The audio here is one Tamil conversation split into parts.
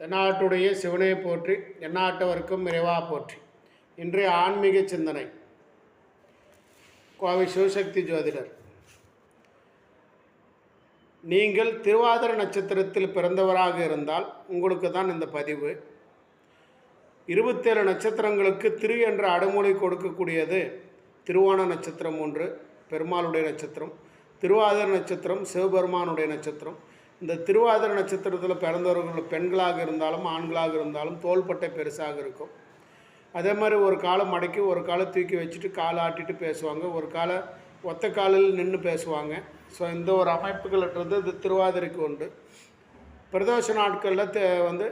தென்னாட்டுடைய சிவனை போற்றி எந்நாட்டவர்க்கும் இறைவா போற்றி. இன்றைய ஆன்மீக சிந்தனை. கோவை சிவசக்தி ஜோதிடர். நீங்கள் திருவாதிர நட்சத்திரத்தில் பிறந்தவராக இருந்தால் உங்களுக்கு தான் இந்த பதிவு. இருபத்தேழு நட்சத்திரங்களுக்கு திரு என்ற அடைமொழி கொடுக்கக்கூடியது திருவோண நட்சத்திரம் ஒன்று பெருமாளுடைய நட்சத்திரம் திருவாதிர நட்சத்திரம் சிவபெருமானுடைய நட்சத்திரம். இந்த திருவாதிர நட்சத்திரத்தில் பிறந்தவர்கள் பெண்களாக இருந்தாலும் ஆண்களாக இருந்தாலும் தோள்பட்டை பெருசாக இருக்கும். அதே மாதிரி ஒரு காலை மடக்கி ஒரு காலை தூக்கி வச்சுட்டு காலை ஆட்டிட்டு பேசுவாங்க. ஒரு காலை ஒத்த காலில் நின்று பேசுவாங்க. ஸோ இந்த ஒரு அமைப்புகள்ன்றது இது திருவாதிரைக்கு உண்டு. பிரதோஷ நாட்களில் தே வந்து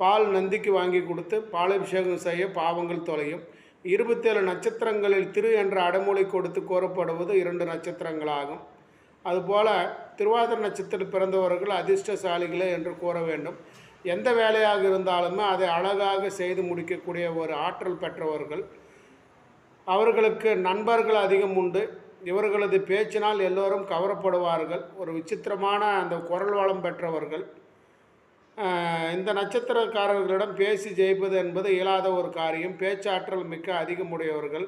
பால் நந்திக்கு வாங்கி கொடுத்து பாலாபிஷேகம் செய்ய பாவங்கள் தொலையும். இருபத்தேழு நட்சத்திரங்களில் திரு என்ற அடமொழி கொடுத்து கூறப்படுவது இரண்டு நட்சத்திரங்களாகும். அதுபோல் திருவாதிர நட்சத்திரம் பிறந்தவர்கள் அதிர்ஷ்டசாலிகளே என்று கூற வேண்டும். எந்த வேலையாக இருந்தாலுமே அதை அழகாக செய்து முடிக்கக்கூடிய ஒரு ஆற்றல் பெற்றவர்கள். அவர்களுக்கு நண்பர்கள் அதிகம் உண்டு. இவர்களது பேச்சினால் எல்லோரும் கவரப்படுவார்கள். ஒரு விசித்திரமான அந்த குரல் வளம் பெற்றவர்கள். இந்த நட்சத்திரக்காரர்களிடம் பேசி ஜெயிப்பது என்பது இயலாத ஒரு காரியம். பேச்சாற்றல் மிக்க அதிகமுடையவர்கள்.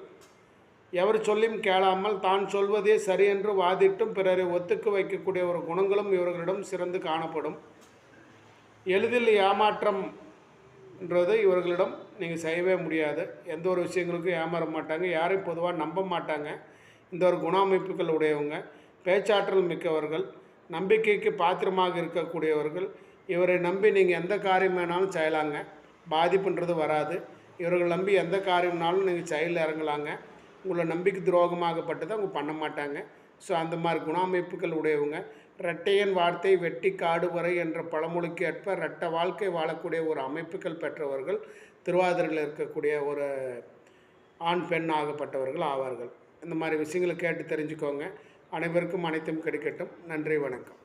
எவர் சொல்லியும் கேளாமல் தான் சொல்வதே சரி என்று வாதிட்டும் பிறரை ஒத்துக்கு வைக்கக்கூடிய ஒரு குணங்களும் இவர்களிடம் சிறந்து காணப்படும். எளிதில் ஏமாற்றம்ன்றது இவர்களிடம் நீங்கள் செய்யவே முடியாது. எந்த ஒரு விஷயங்களுக்கும் ஏமாற மாட்டாங்க. யாரையும் பொதுவாக நம்ப மாட்டாங்க. இந்த ஒரு குண அமைப்புகள் உடையவங்க பேச்சாற்றல் மிக்கவர்கள் நம்பிக்கைக்கு பாத்திரமாக இருக்கக்கூடியவர்கள் இவரை நம்பி நீங்கள் எந்த காரியம் வேணாலும் செய்யலாங்க. பாதிப்புன்றது வராது. இவர்கள் நம்பி எந்த காரியம்னாலும் நீங்கள் செயலில் இறங்கலாங்க. உங்களை நம்பிக்கை துரோகமாகப்பட்டதை அவங்க பண்ண மாட்டாங்க. ஸோ அந்த மாதிரி குணாமைப்புகள் உடையவங்க. ரெட்டையன் வார்த்தை வெட்டி காடு வரை என்ற பழமொழிக்கு ஏற்ப ரெட்டை வாழ்க்கை வாழக்கூடிய ஒரு அமைப்புகள் பெற்றவர்கள் திருவாதிரையில் இருக்கக்கூடிய ஒரு ஆண் பெண் ஆகப்பட்டவர்கள் ஆவார்கள். இந்த மாதிரி விஷயங்களை கேட்டு தெரிஞ்சுக்கோங்க. அனைவருக்கும் அனைத்தும் கிடைக்கட்டும். நன்றி வணக்கம்.